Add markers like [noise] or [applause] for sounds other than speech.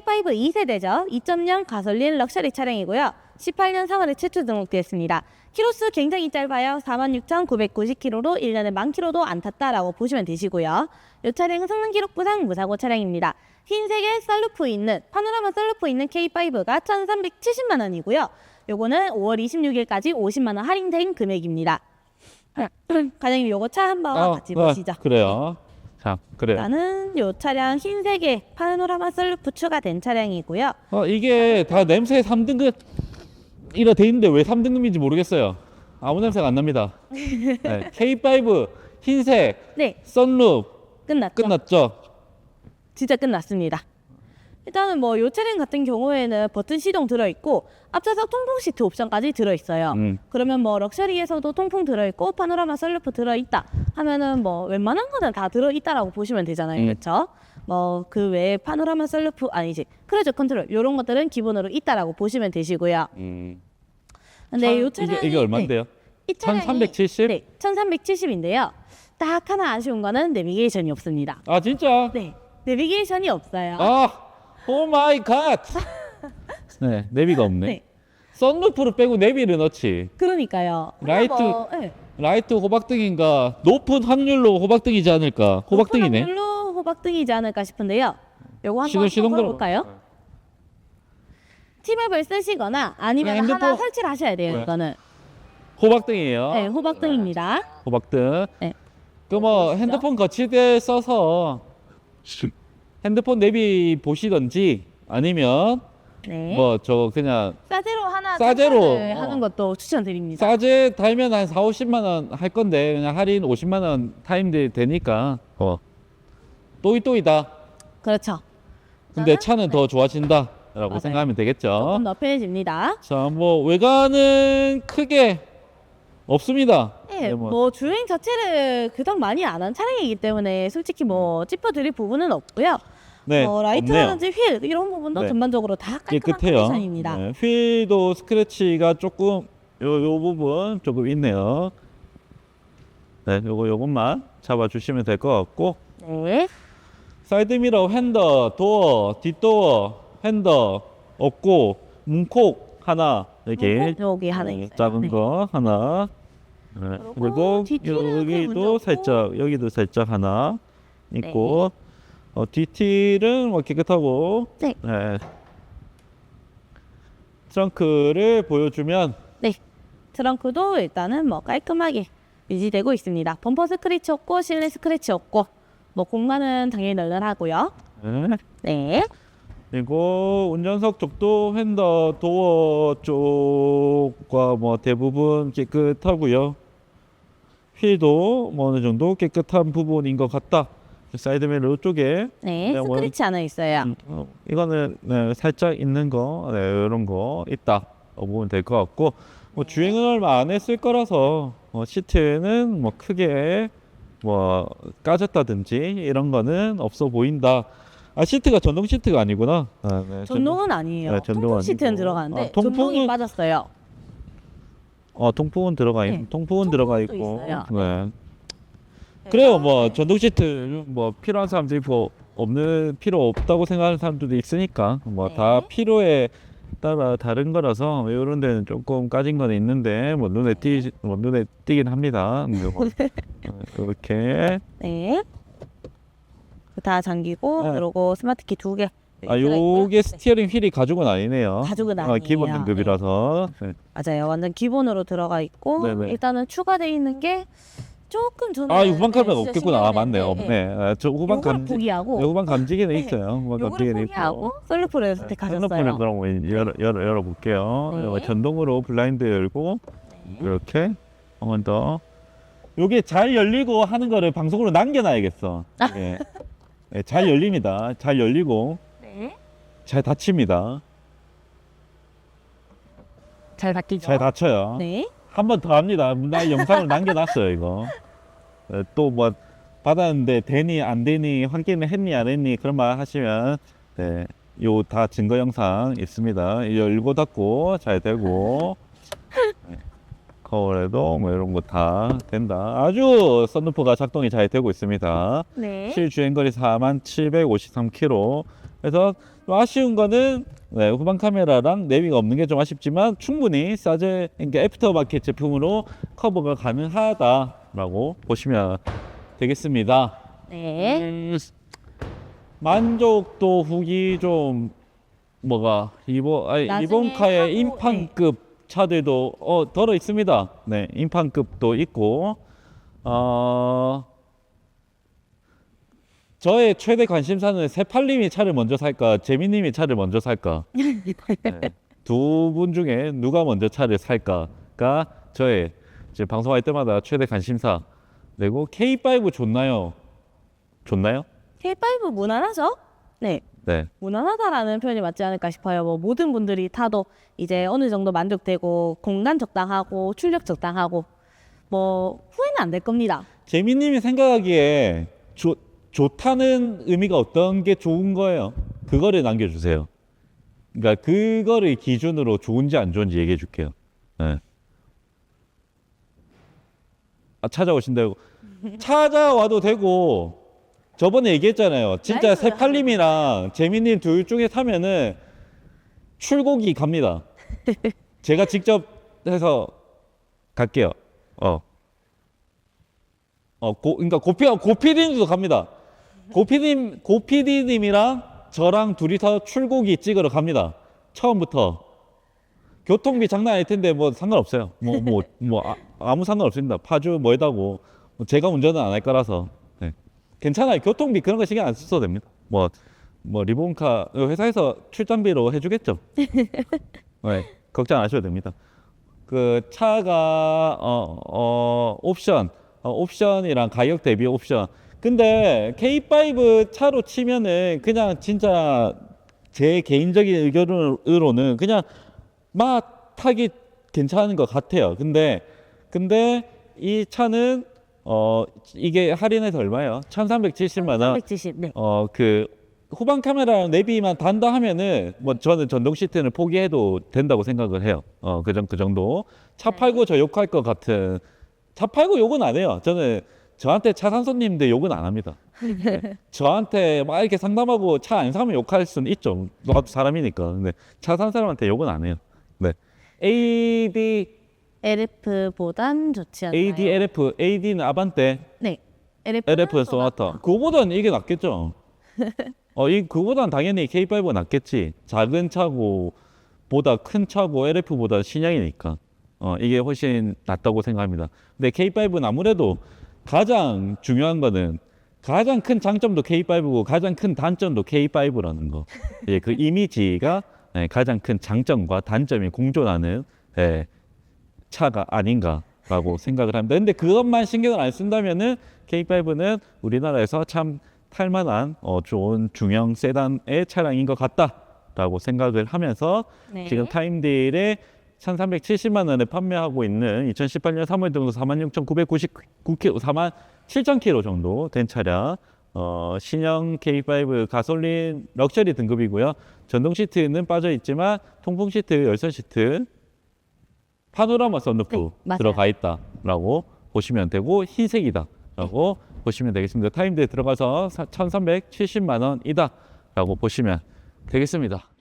K5 2세대죠. 2.0 가솔린 럭셔리 차량이고요. 18년 3월에 최초 등록되었습니다. 키로수 굉장히 짧아요. 46,990km로 1년에 만 킬로도 안 탔다라고 보시면 되시고요. 이 차량은 성능 기록 부상 무사고 차량입니다. 흰색의 썰루프 있는 파노라마 썰루프 있는 K5가 1,370만 원이고요. 요거는 5월 26일까지 50만 원 할인된 금액입니다. [clears throat] 과장님 요거 차 한번 어, 같이 어, 보시죠. 그래요. 자, 그래. 일단은 요 차량 흰색의 파노라마 썰루프 추가된 차량이고요. 어, 이게 다 냄새 3등급 이라 돼 있는데 왜 3등급인지 모르겠어요. 아무 냄새가 안 납니다. [laughs] 네, K5 흰색 네, 썬루프 끝났죠. 끝났죠? 진짜 끝났습니다. 일단은 뭐요 차량 같은 경우에는 버튼 시동 들어 있고 앞좌석 통풍 시트 옵션까지 들어 있어요. 음. 그러면 뭐 럭셔리에서도 통풍 들어 있고 파노라마 썰루프 들어 있다 하면은 뭐 웬만한 거는 다 들어 있다라고 보시면 되잖아요. 음. 그렇죠? 뭐 그 외에 파노라마 썰루프 아니지 크루즈 컨트롤 요런 것들은 기본으로 있다라고 보시면 되시고요. 음. 근데 요 참, 차량이 이게, 이게 얼마인데요? 이 차량이 1370? 네, 1370인데요. 딱 하나 아쉬운 거는 내비게이션이 없습니다. 아 진짜? 네, 내비게이션이 없어요. 아, 오 마이 갓. 네, 내비가 없네. 네. 썬루프를 빼고 내비를 넣지. 그러니까요. 라이트- 뭐, 네. 라이트 호박등인가 높은 확률로 호박등이지 않을까? 호박등이네. 물로 호박등이지 않을까 싶은데요. 요거 시동 한번 시동 들어 걸어볼까요? 티맵을 쓰시거나 아니면 네, 핸드폰- 하나 설치를 하셔야 돼요. 네. 이거는 호박등이에요. 네, 호박등입니다. 호박등. 네. 그 뭐 핸드폰 거치대 써서 핸드폰 내비 보시던지 아니면 네. 뭐 저 그냥 싸제로 하나 싸제로, 장착을 어. 하는 것도 추천드립니다. 싸제 달면 한 4, 50만 원 할 건데 그냥 할인 50만 원 타임들 되니까 어. 또이또이다. 그렇죠. 근데 저는- 차는 더 좋아진다라고 맞아요. 생각하면 되겠죠. 조금 더 편해집니다. 자, 뭐 외관은 크게 없습니다. 네, 네, 뭐, 뭐. 주행 자체를 그닥 많이 안 한 차량이기 때문에 솔직히 뭐 짚어드릴 부분은 없고요. 네, 뭐 없네요. 라이트라든지 휠 이런 부분도 네. 전반적으로 다 깔끔한 깨끗해요. 컨디션입니다. 네, 휠도 스크래치가 조금 요, 요 부분 조금 있네요. 네, 요거 요것만 잡아주시면 될 것 같고 네. 사이드 미러, 핸더, 도어, 뒷도어, 핸더 없고 문콕 하나 이렇게 여기 하나 네, 있어요. 작은 네. 거 하나 네, 그리고 여기도. 살짝 여기도 살짝 하나 있고 어, 뒤티는 뭐 깨끗하고 네. 네. 트렁크를 보여주면 네. 트렁크도 일단은 뭐 깔끔하게 유지되고 있습니다. 범퍼 스크래치 없고 실내 스크래치 없고 뭐 공간은 당연히 널널하고요. 네. 네. 그리고 운전석 쪽도 핸더 도어 쪽과 뭐 대부분 깨끗하고요. 휠도 뭐 어느 정도 깨끗한 부분인 것 같다. 사이드 미러 쪽에 네. 네, 원- 스크래치 하나 있어요. 음, 어, 이거는 네, 살짝 있는 거 네, 이런 거 있다 어, 보면 될 것 같고 뭐 주행은 얼마 안 했을 거라서 어, 시트는 뭐 크게 뭐 까졌다든지 이런 거는 없어 보인다. 아 시트가 전동 시트가 아니구나. 아, 네, 전동은 아니에요. 네, 전동 통풍 시트는 아니고. 들어가는데 아, 통풍은- 전동이 빠졌어요. 어 통풍은 들어가 있, 네, 통풍은 들어가 통풍도 있고. 있어요. 네. 그래요. 뭐 전동 시트 뭐 필요한 사람들이 뭐 없는 필요 없다고 생각하는 사람들도 있으니까 뭐 다 네. 필요에 따라 다른 거라서 이런 데는 조금 까진 건 있는데 뭐 눈에 띄, 뭐 눈에 띄긴 합니다. 근데 뭐, 어, 그렇게 네. [laughs] 다 잠기고 네. 그리고 스마트키 두 개. 아 요게 스티어링 휠이 가죽은 아니네요. 가죽은 어, 아니에요. 기본 등급이라서 네. 맞아요. 완전 기본으로 들어가 있고 네네. 일단은 추가되어 있는 게 조금 저는 아, 이 후방 카메라 네, 진짜 없겠구나. 아, 신기한 맞네요. 게, 네. 아, 저 후방 요거를 감지, 포기하고 네, 후방 감지기는 네. 있어요. 후방 요거를 감지기는 포기하고 있고. 솔루프를 핸드폰을 선택하셨어요. 그럼 열어, 열어, 열어볼게요. 네. 어, 전동으로 블라인드 열고 네. 이렇게 한번 더. 요게 잘 열리고 하는 거를 방송으로 남겨놔야겠어. 예. [laughs] 예, 잘 열립니다. 잘 열리고 네. 잘 닫힙니다. 잘 바뀌죠. 잘 닫혀요. 네. 한 번 더 합니다. 나 영상을 남겨놨어요 이거. 또 뭐 받았는데 되니 안 되니 확인을 했니 안 했니 그런 말 하시면 네. 요 다 증거 영상 있습니다. 열고 닫고 잘 되고 네. 거울에도 뭐 이런 거 다 된다. 아주 썬루프가 작동이 잘 되고 있습니다. 네. 실 주행거리 4753km. 그래서 좀 아쉬운 거는 네, 후방 카메라랑 내비가 없는 게 좀 아쉽지만 충분히 사제 그러니까 애프터마켓 제품으로 커버가 가능하다라고 보시면 되겠습니다. 네. 음, 만족도 후기 좀 뭐가 이번 아니, 나중에 이번카의 하고, 인판급 차들도 어 들어 있습니다. 네, 인판급도 있고 어 저의 최대 관심사는 세팔님이 차를 먼저 살까, 재민님이 차를 먼저 살까. [laughs] 네, 두분 중에 누가 먼저 차를 살까가 저의 이제 방송할 때마다 최대 관심사. 그리고 K5 좋나요? 좋나요? K5 무난하죠? 네. 네. 무난하다라는 표현이 맞지 않을까 싶어요. 뭐 모든 분들이 타도 이제 어느 정도 만족되고 공간 적당하고 출력 적당하고 뭐 후회는 안 될 겁니다. 재민님이 생각하기에 좋 좋다는 의미가 어떤 게 좋은 거예요? 그거를 남겨주세요. 그러니까 그거를 기준으로 좋은지 안 좋은지 얘기해 줄게요. 네. 아, 찾아오신다고. 찾아와도 되고 저번에 얘기했잖아요. 진짜 세팔님이랑 재민님 둘 중에 타면은 출고기 갑니다. [laughs] 제가 직접 해서 갈게요. 어. 어, 고, 그러니까 고피, 고피디님도 갑니다. 고피님, 고피디님이랑 저랑 둘이서 출고기 찍으러 갑니다. 처음부터. 교통비 장난 아닐 텐데 뭐 상관없어요. 뭐, 뭐, 뭐, 아, 무 상관없습니다. 파주 뭐에다고. 뭐 제가 운전은 안 할 거라서. 네. 괜찮아요. 교통비 그런 거 신경 안 써도 됩니다. 뭐, 뭐, 리본카 회사에서 출장비로 해주겠죠. [laughs] 네. 걱정 안 하셔도 됩니다. 그 차가 어, 어 옵션 어, 옵션이랑 가격 대비 옵션 근데 K5 차로 치면은 그냥 진짜 제 개인적인 의견으로는 그냥 막 타기 괜찮은 것 같아요 근데 근데 이 차는 어 이게 할인해서 얼마예요? 1370만 원 170. 네. 어그 후방 카메라랑 내비만 단다 하면은 뭐 저는 전동 시트는 포기해도 된다고 생각을 해요. 어그 정, 그 정도. 차 네. 팔고 저 욕할 것 같은 차 팔고 욕은 안 해요. 저는 저한테 차 산 손님들 욕은 안 합니다. 네. 저한테 막 이렇게 상담하고 차 안 사면 욕할 수는 있죠. 나도 사람이니까. 근데 차 산 사람한테 욕은 안 해요. 네. AD LF보단 좋지 않나요? ADLF AD는 아반떼 네. LF LF 소나타. 그거보다는 이게 낫겠죠. [laughs] 어, 이 그거보다는 당연히 K5가 낫겠지. 작은 차고 보다 큰 차고 LF보다 신형이니까. 어, 이게 훨씬 낫다고 생각합니다. 근데 K5는 아무래도 가장 중요한 거는 가장 큰 장점도 K5고 가장 큰 단점도 K5라는 거. 예, 그 이미지가 예, 가장 큰 장점과 단점이 공존하는 예, 차가 아닌가라고 생각을 합니다. 근데 그것만 신경을 안 쓴다면은 K5는 우리나라에서 참 탈만한 어, 좋은 중형 세단의 차량인 것 같다라고 생각을 하면서 네. 지금 타임딜에 1,370만 원에 판매하고 있는 2018년 3월 등록 46,999km, 4만 7,000km 정도 된 차량. 어, 신형 K5 가솔린 럭셔리 등급이고요. 전동 시트는 빠져 있지만 통풍 시트, 열선 시트, 파노라마 썬루프 네. 들어가 있다라고 보시면 되고 흰색이다라고 보시면 되겠습니다. 타임대 들어가서 1,370만 원이다라고 보시면 되겠습니다.